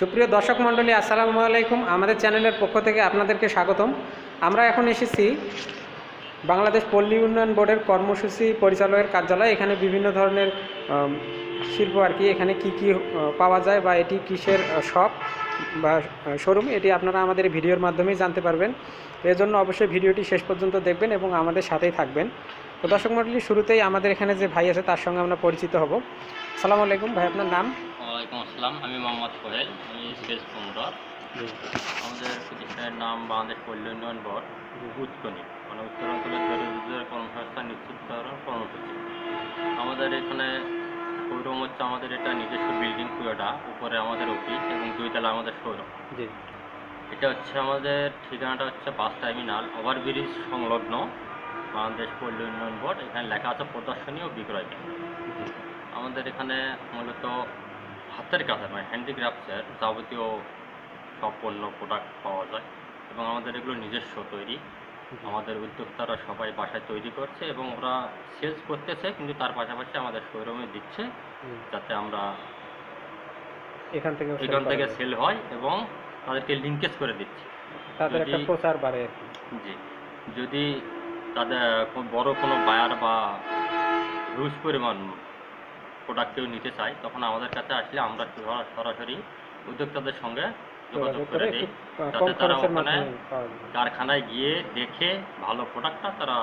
সুপ্রিয় দর্শক মণ্ডলী, আসসালামু আলাইকুম। আমাদের চ্যানেলের পক্ষ থেকে আপনাদেরকে স্বাগতম। আমরা এখন এসেছি বাংলাদেশ পল্লী উন্নয়ন বোর্ডের কর্মসূচি পরিচালকের কার্যালয়। এখানে বিভিন্ন ধরনের শিল্প আর কি এখানে কি কি পাওয়া যায় বা এটি কিসের শপ বা শোরুম, এটি আপনারা আমাদের ভিডিওর মাধ্যমেই জানতে পারবেন। এর জন্য অবশ্যই ভিডিওটি শেষ পর্যন্ত দেখবেন এবং আমাদের সাথেই থাকবেন। তো দর্শক মণ্ডলী, শুরুতেই আমাদের এখানে যে ভাই আছে, তার সঙ্গে আমরা পরিচিত হব। সালামু আলাইকুম। ভাই, আপনার নাম? ওয়ালাইকুম আসসালাম আমি মোহাম্মদ সোহেল আমি সেলস প্রমোটর। আমাদের প্রতিষ্ঠানের নাম বাংলাদেশ পল্লী উন্নয়ন বোর্ড উৎকনি মানে উত্তরাঞ্চলের কর্মসংস্থান নিশ্চিত করার কর্মসূচি আমাদের এখানে শোরুম হচ্ছে আমাদের এটা নিজস্ব বিল্ডিং পুরোটা উপরে আমাদের অফিস এবং দুইতলা আমাদের শোরুম। এটা হচ্ছে আমাদের ঠিকানাটা হচ্ছে বাস টার্মিনাল ওভারব্রিজ সংলগ্ন বাংলাদেশ পল্লী উন্নয়ন বোর্ড। এখানে লেখা আছে প্রদর্শনী ও বিক্রয় কেন্দ্র। আমাদের এখানে মূলত হাতের কাছে মানে হ্যান্ডিক্রাফটসের যাবতীয় সব পণ্য প্রোডাক্ট পাওয়া যায়। এবং আমাদের এগুলো নিজস্ব তৈরি। আমাদের উদ্যোক্তারা সবাই বাসায় তৈরি করছে এবং ওরা সেলস করতেছে কিন্তু তার পাশাপাশি আমাদের শোরুমে দিচ্ছে যাতে আমরা এখান থেকে এখান থেকে সেল হয় এবং তাদেরকে লিঙ্কেজ করে দিচ্ছি। তাদের একটা প্রচার বাড়ে জি। যদি তাদের বড় কোনো বায়ার বা হিউজ পরিমাণ প্রোডাক্ট কেউ নিতে চায় তখন আমাদের কাছে আসলে আমরা সরাসরি উদ্যোক্তাদের সঙ্গে যোগাযোগ করে দিই যাতে তারা ওখানে কারখানায় গিয়ে দেখে ভালো প্রোডাক্টটা তারা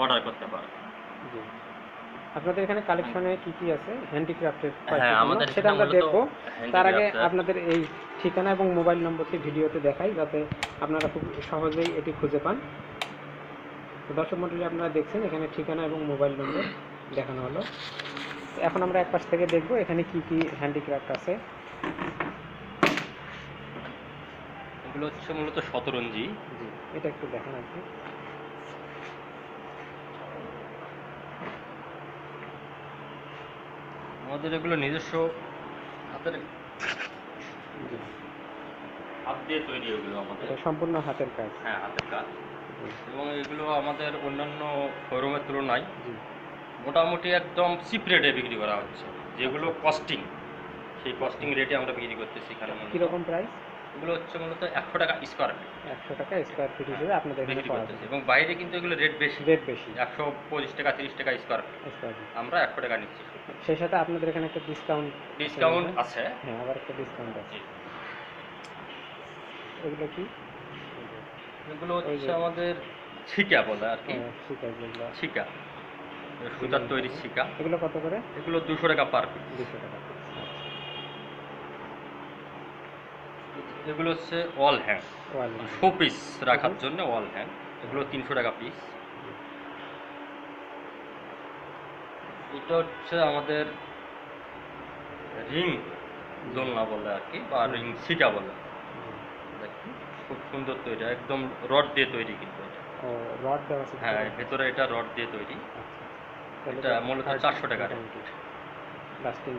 অর্ডার করতে পারে। আপনাদের এখানে কালেকশনে কি কি আছে? হ্যান্ডিক্রাফটের হ্যাঁ সেটা আমরা দেখব। তার আগে আপনাদের এই ঠিকানা এবং মোবাইল নম্বরটি ভিডিওতে দেখাই যাতে আপনারা খুব সহজেই এটি খুঁজে পান। দর্শক মন্ডলী আপনারা দেখছেন এখানে ঠিকানা এবং মোবাইল নম্বর দেখানো হলো। এখন আমরা এক পাশ থেকে দেখব এখানে কি কি হ্যান্ডিক্রাফট আছে। এগুলো হচ্ছে মূলত শতরঞ্জি। জি এটা একটু দেখান কি। আমাদের এগুলো নিজস্ব হাতের হাত দিয়ে তৈরি এগুলো আমাদের। এটা সম্পূর্ণ হাতের কাজ। হ্যাঁ হাতের কাজ। এবং এগুলো আমাদের অন্যান্য শোরুমের তুলনায় জি। মোটামুটি একদম চিপ রেটে বিক্রি করা হচ্ছে যেগুলো কস্টিং সেই কস্টিং রেটে আমরা বিক্রি করতেছি এখানে। কীরকম প্রাইস এগুলো হচ্ছে মূলত একশো টাকা স্কোয়ার ফিট একশো টাকা স্কোয়ার ফিট হিসেবে আপনাদের বিক্রি করতেছি। এবং বাইরে কিন্তু এগুলো রেট বেশি। রেট বেশি। একশো পঁচিশ টাকা তিরিশ টাকা স্কোয়ার ফিট স্কোয়ার ফিট আমরা একশো টাকা নিচ্ছি। সেই সাথে আপনাদের এখানে একটা ডিসকাউন্ট ডিসকাউন্ট আছে। হ্যাঁ আবার একটা ডিসকাউন্ট আছে। এগুলো কি? এগুলো হচ্ছে আমাদের ছিকা বলে আর কি। হ্যাঁ, ঠিক ছিকা। সুতার তৈরি ছিকা এগুলো কত করে? এগুলো দুশো টাকা পার পিস দুশো টাকা এগুলো হচ্ছে wall hang wall show piece রাখার জন্য ওয়াল হ্যাং এগুলো তিনশো টাকা পিস এটা হচ্ছে আমাদের রিং দোলনা বলে আর কি বা রিং শিকা বলে। দেখুন খুব সুন্দর তৈরি একদম রড দিয়ে তৈরি কিন্তু এটা। রড দেওয়া হ্যাঁ ভেতরে? এটা রড দিয়ে তৈরি। আচ্ছা। এটা মূলত 400 টাকা লাস্টিং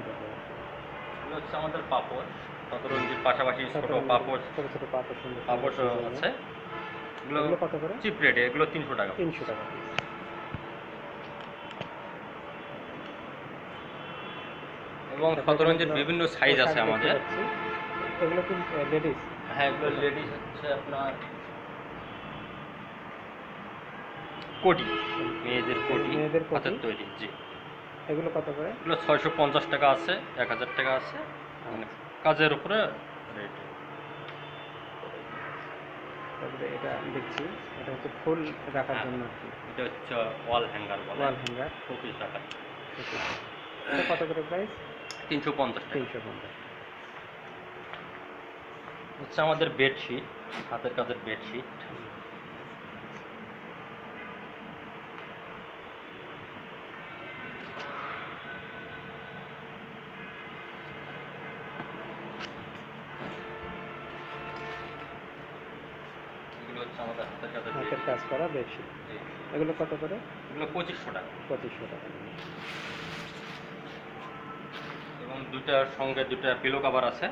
এগুলো হচ্ছে আমাদের পাপড় পাশাপাশি ছোট পাপড় ছোট ছোট পাপড় সুন্দর পাপড় আছে। এগুলো এগুলো কত করে? চিপ রেটে এগুলো তিনশো টাকা। তিনশো টাকা। এবং শতরঞ্জির বিভিন্ন সাইজ আছে আমাদের। এগুলো কি লেডিস হ্যাঁ এগুলো লেডিস হচ্ছে আপনার কোটি। মেয়েদের কোটি মেয়েদের কোটি। হাতের তৈরি জি। এগুলো কত করে? এগুলো ছয়শো পঞ্চাশ টাকা আছে এক হাজার টাকা আছে মানে কাজের উপরে রেট তারপরে এটা দেখছি এটা হচ্ছে ফুল রাখার হ্যাঁ। জন্য আর কি। এটা হচ্ছে ওয়াল হ্যাঙ্গার বলে। ওয়াল হ্যাঙ্গার টাকা। এটা কত করে প্রাইস তিনশো পঞ্চাশ টাকা। তিনশো পঞ্চাশ। হচ্ছে আমাদের বেডশিট হাতের কাজের বেডশিট এগুলো হচ্ছে আমাদের হাতের কাজের হাতের বেডশিট কাজ করা বেডশিট। এগুলো কত করে? এগুলো পঁচিশশো টাকা। পঁচিশশো টাকা। এবং দুটার সঙ্গে দুটা পিলো কাভার আছে।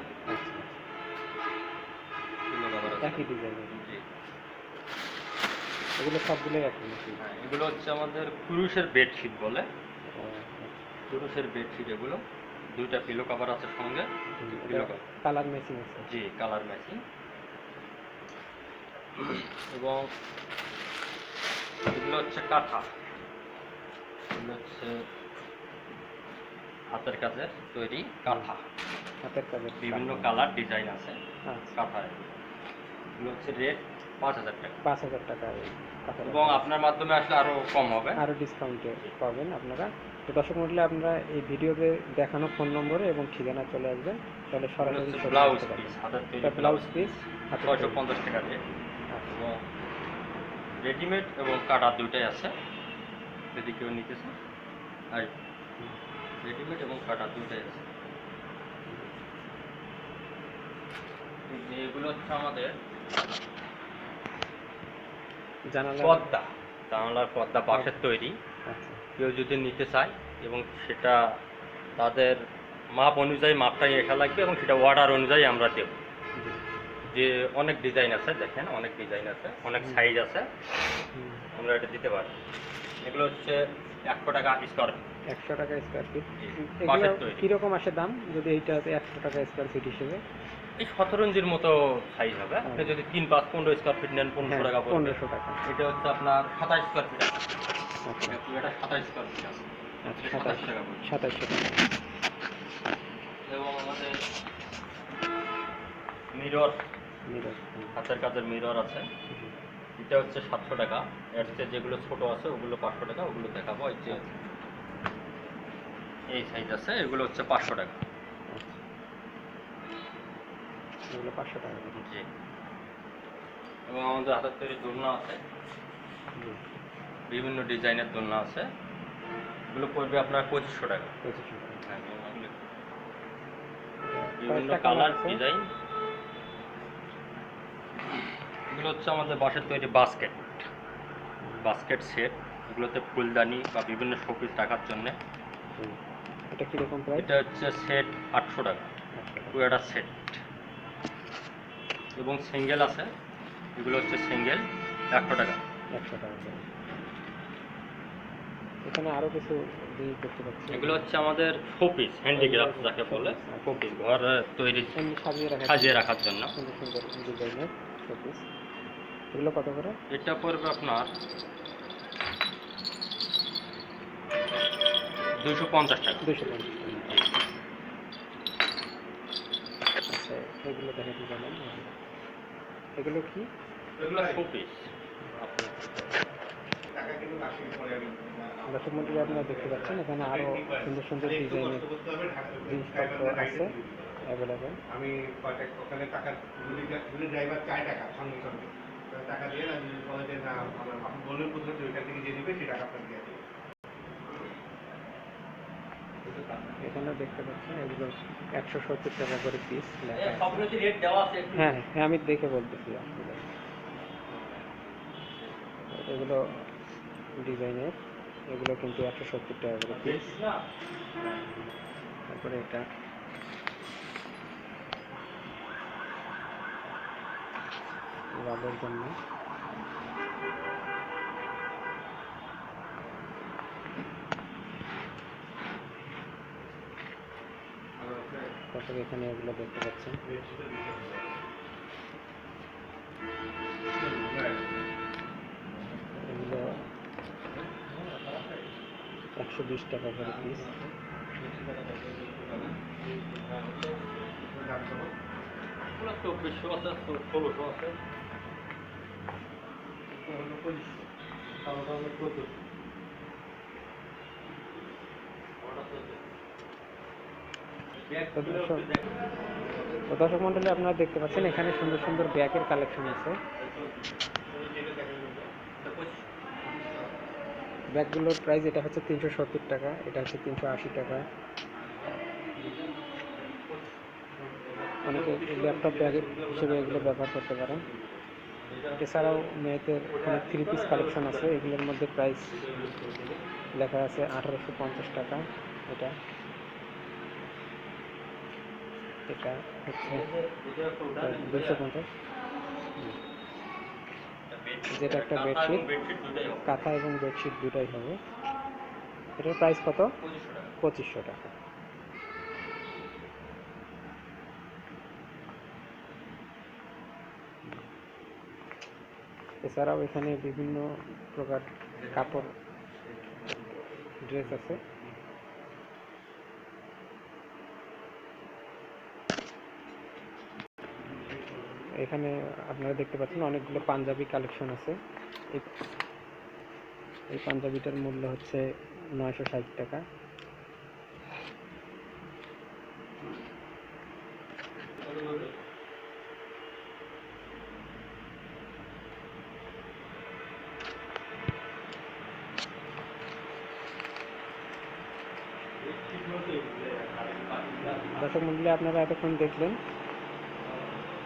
পিলো কাভার আছে। একই ডিজাইনের জি। এগুলো সবগুলোই একই হ্যাঁ এগুলো হচ্ছে আমাদের পুরুষের বেডশিট বলে। আচ্ছা। পুরুষের বেডশিট এগুলো। দুইটা পিলো কাভার আছে সঙ্গে। কালার ম্যাচিং আছে। জি কালার ম্যাচিং এবং এগুলো হচ্ছে কাঁথা। এগুলো হচ্ছে হাতের কাজের তৈরি কাঁথা। হাতের কাজের বিভিন্ন কালার ডিজাইন আছে আচ্ছা। কাঁথা এগুলো হচ্ছে রেট পাঁচ হাজার টাকা। পাঁচ হাজার টাকা এবং আপনার মাধ্যমে আসলে আরও কম হবে। আরও ডিসকাউন্টে পাবেন আপনারা। তো দর্শক মন্ডলী আপনারা এই ভিডিওতে দেখানো ফোন নম্বরে এবং ঠিকানা চলে আসবেন। তাহলে সরাসরি ব্লাউজ পিস হাতের ব্লাউজ পিস ছয়শো পঞ্চাশ টাকা এবং রেডিমেড এবং কাটা দুইটাই আছে। যদি কেউ নিতেছে। আর রেডিমেড এবং কাটা দুইটাই আছে। এগুলো হচ্ছে আমাদের পর্দা। জানালার পর্দা বাঁশের তৈরি। আচ্ছা কেউ যদি নিতে চায় এবং সেটা তাদের মাপ অনুযায়ী মাপটাই লেখা লাগবে এবং সেটা অর্ডার অনুযায়ী আমরা দেব। যে অনেক ডিজাইন আছে দেখেন অনেক ডিজাইন আছে অনেক সাইজ আছে। আমরা এটা দিতে পারি। এগুলো হচ্ছে একশো টাকা স্কোয়ার একশো টাকা স্কোয়ার ফিট। কীরকম আসে দাম? যদি এইটাতে একশো টাকা স্কোয়ার ফিট হিসেবে? এই সতেরো ইঞ্চির মতো সাইজ হবে। আপনি যদি তিন পাঁচ পনেরো স্কোয়ার ফিট নেন পনেরোশো হ্যাঁ টাকা পনেরোশো টাকা। এটা হচ্ছে আপনার সাতাশ স্কোয়ার ফিট আছে। আচ্ছা। এটা সাতাশ স্কোয়ার ফিট আছে। আচ্ছা সাতাশ টাকা সাতাশশো টাকা। এবং আমাদের মিরর। হাতের কাজের মিরর আছে। এটা হচ্ছে সাতশো টাকা। এর চেয়ে যেগুলো ছোট আছে ওগুলো পাঁচশো টাকা ওগুলো দেখাবো। এই যে এই সাইজ আছে এগুলো হচ্ছে পাঁচশো টাকা। আচ্ছা এগুলো পাঁচশো টাকা জি। এবং আমাদের হাতের তৈরি দোলনা আছে। বিভিন্ন ডিজাইনের দোলনা আছে। এগুলো পড়বে আপনার পঁচিশশো টাকা। পঁচিশশো টাকা। হ্যাঁ, বিভিন্ন কালার ডিজাইন এগুলো হচ্ছে আমাদের বাঁশের তৈরি বাস্কেট বাস্কেট সেট এগুলোতে ফুলদানি বা বিভিন্ন শোপিস রাখার জন্য। এটা কীরকম প্রাইস এটা হচ্ছে সেট আটশো টাকা। পুরোটা সেট এবং সিঙ্গেল আছে। এগুলো হচ্ছে সিঙ্গেল একশো টাকা। একশো টাকা এখানে আরও কিছু জিনিস দেখতে পাচ্ছি। এগুলো হচ্ছে আমাদের শোপিস হ্যান্ডিক্রাফট যাকে বলে। শোপিস ঘর তৈরি সাজিয়ে সাজিয়ে রাখার জন্য। সুন্দর সুন্দর ডিজাইনের শোপিস এগুলো কত করে? এটা পড়বে আপনার দুশো পঞ্চাশ টাকা। দুশো পঞ্চাশ টাকা। আচ্ছা এগুলো দেখাতে পারেন এগুলো কি? এগুলো শোপিস দর্শক মন্ডলী আপনারা দেখতে পাচ্ছেন এখানে আরও সুন্দর সুন্দর ডিজাইনের জিনিসপত্র আছে অ্যাভেলেবেল আমি ওখানে টাকা ড্রাইভার চায় টাকা সঙ্গে সঙ্গে। টাকা দিয়ে বলে যে না আমার আপনি বললেন প্রথমে ওইখান থেকে যে নেবে সেই টাকা আপনাকে দিয়ে দেবে। এখানেও দেখতে পাচ্ছেন এগুলো একশো সত্তর টাকা করে পিস আছে। হ্যাঁ হ্যাঁ আমি দেখে বলতেছি এগুলো ডিজাইনের এগুলো কিন্তু একশো সত্তর টাকা করে পিস তারপরে এটা ওয়ালের জন্য। এখানে এগুলো দেখতে পাচ্ছেন। এগুলো একশো বিশ টাকা করে পিস এগুলো চব্বিশশো তো দর্শক মন্ডলী আপনারা দেখতে পাচ্ছেন এখানে সুন্দর সুন্দর ব্যাগের কালেকশন আছে। ব্যাগগুলোর প্রাইস এটা হচ্ছে তিনশো সত্তর টাকা এটা হচ্ছে তিনশো আশি টাকা। অনেকে ল্যাপটপ ব্যাগ হিসেবে এগুলো ব্যবহার করতে পারেন। এছাড়াও মেয়েদের অনেক থ্রি পিস কালেকশন আছে, এগুলোর মধ্যে প্রাইস লেখা আছে আঠারোশো পঞ্চাশ টাকা, এটা। এটা হচ্ছে দুশো পঞ্চাশ। যেটা একটা বেডশিট কাঁথা এবং বেডশিট দুটাই হবে। এটার প্রাইস কত? পঁচিশশো টাকা। এছাড়াও এখানে বিভিন্ন প্রকার কাপড়, ড্রেস আছে। এখানে আপনারা দেখতে পাচ্ছেন অনেকগুলো পাঞ্জাবি কালেকশন আছে। এই পাঞ্জাবিটার মূল্য হচ্ছে নয়শো ষাট টাকা। দর্শক আপনারা এতক্ষণ দেখলেন।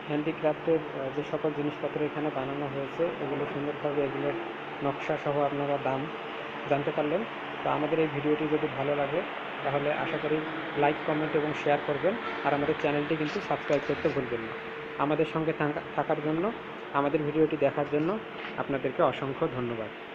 হ্যান্ডিক্রাফটের যে সকল জিনিসপত্র এখানে বানানো হয়েছে, এগুলো সুন্দরভাবে এগুলোর নকশা সহ আপনারা দাম জানতে পারলেন। তো আমাদের এই ভিডিওটি যদি ভালো লাগে, তাহলে আশা করি লাইক, কমেন্ট এবং শেয়ার করবেন। আর আমাদের চ্যানেলটি কিন্তু সাবস্ক্রাইব করতে ভুলবেন না। আমাদের সঙ্গে থাকা- থাকার জন্য, আমাদের ভিডিওটি দেখার জন্য আপনাদেরকে অসংখ্য ধন্যবাদ।